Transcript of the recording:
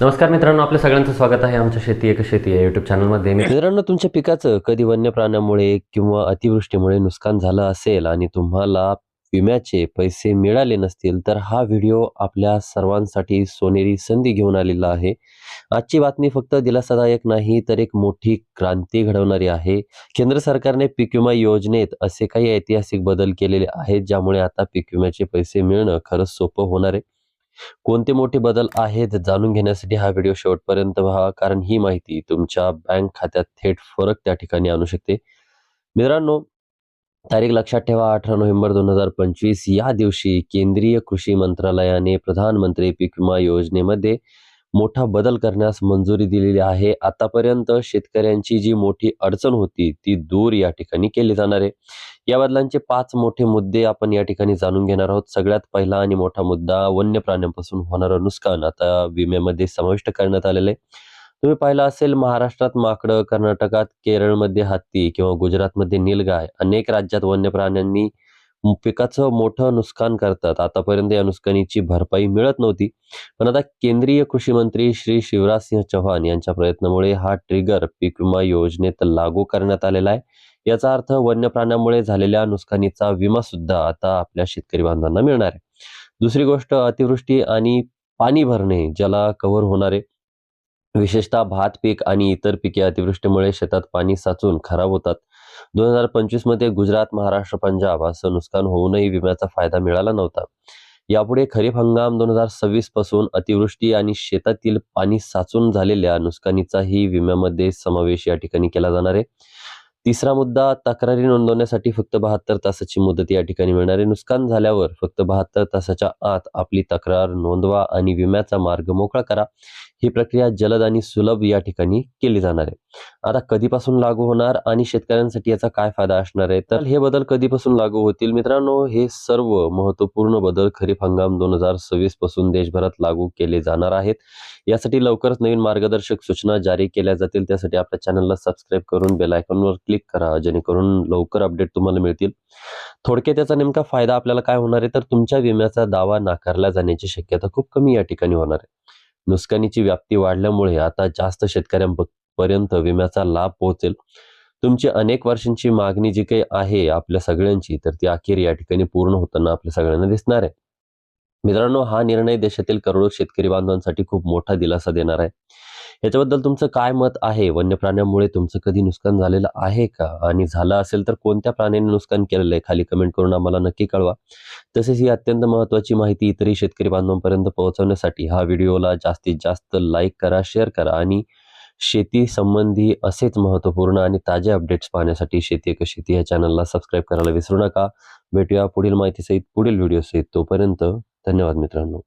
नमस्कार मित्रांनो आपल्या सगळ्यांचं स्वागत आहे आमच्या शेती एक शेती या युट्यूब चॅनलमध्ये मित्रांनो तुमच्या पिकाचं कधी वन्य प्राण्यामुळे किंवा अतिवृष्टीमुळे नुकसान झालं असेल आणि तुम्हाला विम्याचे पैसे मिळाले नसतील तर हा व्हिडिओ आपल्या सर्वांसाठी सोनेरी संधी घेऊन आलेला आहे. आजची बातमी फक्त दिलासादायक नाही तर एक मोठी क्रांती घडवणारी आहे. केंद्र सरकारने पीक विमा योजनेत असे काही ऐतिहासिक बदल केलेले आहेत ज्यामुळे आता पीक विम्याचे पैसे मिळणं खरंच सोपं होणार आहे. कोणते मोठे बदल आहेत जाणून घेण्यासाठी हा व्हिडिओ शेवटपर्यंत पहा कारण ही माहिती तुमच्या बँक खात्यात थेट फरक त्या ठिकाणी आणू शकते. मित्रांनो तारीख लक्षात ठेवा अठरा नोव्हेंबर दोन हजार पंचवीस. या दिवशी केंद्रीय कृषी मंत्रालयाने प्रधानमंत्री पीक विमा योजनेमध्ये मोठा बदल करण्यास मंजुरी दिलेली आहे. आतापर्यंत शेतकऱ्यांची जी मोठी अडचण होती ती दूर या ठिकाणी केली जाणार आहे. या बदलांचे पाच मोठे मुद्दे आपण या ठिकाणी जाणून घेणार आहोत. सगळ्यात पहिला आणि मोठा मुद्दा वन्य प्राण्यांपासून होणारं नुकसान. आता विम्यामध्ये समाविष्ट करण्यात आलेलं आहे. तुम्ही पाहिलं असेल महाराष्ट्रात माकडं कर्नाटकात केरळमध्ये हत्ती किंवा गुजरातमध्ये नीलगाय. अनेक राज्यात वन्य प्राण्यांनी पिकाचं मोठं नुकसान करतात. आतापर्यंत या नुकसानीची भरपाई मिळत नव्हती. पण आता केंद्रीय कृषी मंत्री श्री शिवराज सिंह चौहान यांच्या प्रयत्नामुळे हा ट्रिगर पीक विमा योजनेत लागू करण्यात आलेला आहे. याचा अर्थ वन्य प्राण्यामुळे झालेल्या नुकसानीचा विमा सुद्धा आता आपल्या शेतकरी बांधवांना मिळणार आहे. दुसरी गोष्ट अतिवृष्टी आणि पाणी भरणे ज्याला कव्हर होणारे विशेषतः भात पीक आणि इतर पिके अतिवृष्टीमुळे शेतात पाणी साचून खराब होतात. दोन हजार पंचवीसमध्ये गुजरात महाराष्ट्र पंजाब असं नुकसान होऊनही विम्याचा फायदा मिळाला नव्हता. यापुढे खरीप हंगाम दोन हजार सव्वीसपासून अतिवृष्टी आणि शेतातील पाणी साचून झालेल्या नुकसानीचाही विम्यामध्ये समावेश या ठिकाणी केला जाणार आहे. तिसरा मुद्दा तक्रारी नोंदवण्यासाठी फक्त बहात्तर तासाची मुदत या ठिकाणी मिळणार आहे. नुकसान झाल्यावर फक्त बहात्तर तासाच्या आत आपली तक्रार नोंदवा आणि विम्याचा मार्ग मोकळा करा. ही प्रक्रिया जलद आणि सुलभ या ठिकाणी केली जाणार आहे. आता कधीपासून लागू होणार आणि शेतकऱ्यांसाठी याचा काय फायदा असणार आहे? तर हे बदल कधीपासून लागू होतील? मित्रांनो हे सर्व महत्त्वपूर्ण बदल खरीप हंगाम दोन हजार सव्वीसपासून देशभरात लागू केले जाणार आहेत. यासाठी लवकरच नवीन मार्गदर्शक सूचना जारी केल्या जातील. त्यासाठी आपल्या चॅनलला सबस्क्राईब करून बेल आयकॉनवर क्लिक करा जेणेकरून लवकर अपडेट तुम्हाला मिळतील. थोडक्यात त्याचा नेमका फायदा आपल्याला काय होणार आहे? तर तुमच्या विम्याचा दावा नाकारला जाण्याची शक्यता खूप कमी या ठिकाणी होणार आहे. नुकसानीची व्याप्ती वाढल्यामुळे आता जास्त शेतकऱ्यांपर्यंत विम्याचा लाभ पोहोचेल. तुमची अनेक वर्षांची मागणी जी काही आहे आपल्या सगळ्यांची तर ती अखेर या ठिकाणी पूर्ण होताना आपल्या सगळ्यांना दिसणार आहे. मित्रांनो हा निर्णय देशातील करोडो शेतकरी बांधवांसाठी खूप मोठा दिलासा देणार आहे. याच्याबद्दल तुमचं काय मत आहे? वन्य प्राण्यामुळे तुमचं कधी नुकसान झालेलं आहे का? आणि झालं असेल तर कोणत्या प्राण्याने नुकसान केलेलं आहे? खाली कमेंट करून आम्हाला नक्की कळवा. तसेच ही अत्यंत महत्त्वाची माहिती इतरही शेतकरी बांधवांपर्यंत पोहोचवण्यासाठी हा व्हिडिओला जास्तीत जास्त लाईक करा शेअर करा आणि शेती संबंधी असेच महत्त्वपूर्ण आणि ताजे अपडेट्स पाहण्यासाठी शेती एक शेती या चॅनलला सबस्क्राईब करायला विसरू नका. भेटूया पुढील माहितीसहित पुढील व्हिडिओ सहित. तोपर्यंत धन्यवाद मित्रांनो.